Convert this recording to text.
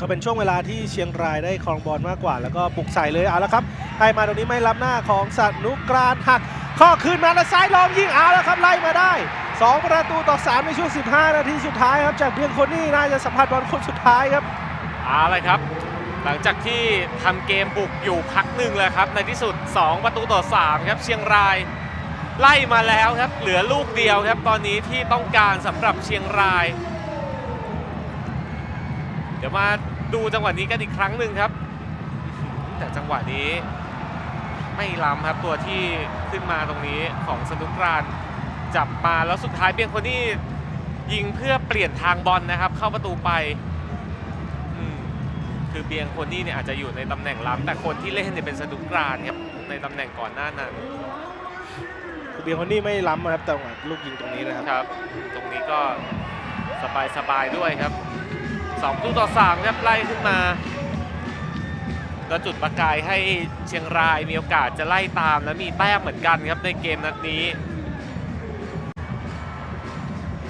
ก็เป็นช่วงเวลาที่เชียงรายได้ครองบอลมากกว่า แล้วก็บุกใส่เลยเอาละครับให้มาตรงนี้ไม่รับหน้าของสันุกรานหัก ข้อคืนมาแล้วซ้ายลองยิงเอาแล้วครับไล่มาได้ 2 ประตูต่อ 3 ในช่วง 15 นาทีสุดท้ายครับจากเพียงคนนี้น่าจะสัมผัสบอลคนสุดท้ายครับเอาลยครับ หลังจากที่ทำเกมบุกอยู่พักหนึ่งแล้วครับ ในที่สุด 2 ประตูต่อ 3 ครับเชียงรายไล่มาแล้วครับ เหลือลูกเดียวครับ ตอนนี้ที่ต้องการสำหรับเชียงราย เดี๋ยวมาดูจังหวะนี้กันอีกครั้งหนึ่งครับ แต่จังหวะนี้ ไม่ล้ำครับตัวที่ขึ้นมาตรงนี้ของสนุกรานจับมาแล้วสุดท้ายเบียงคนนี้ยิงเพื่อเปลี่ยนทางบอลนะครับ เข้าประตูไปอืมคือเบียงคนนี้เนี่ยอาจจะอยู่ในตำแหน่งล้ำแต่คนที่เล่นเนี่ยเป็นสนุกรานครับในตำแหน่งก่อนหน้านั้นเบียร์คนนี้ไม่ล้ำนะครับแต่ว่าลูกยิงตรงนี้นะครับครับ ตรงนี้ก็สบายสบายๆด้วยครับ 2ประตูต่อ3ครับไล่ขึ้นมา ก็จุดประกายให้เชียงรายมีโอกาสจะไล่ตามและมีแต้มเหมือนกันครับในเกมนัดนี้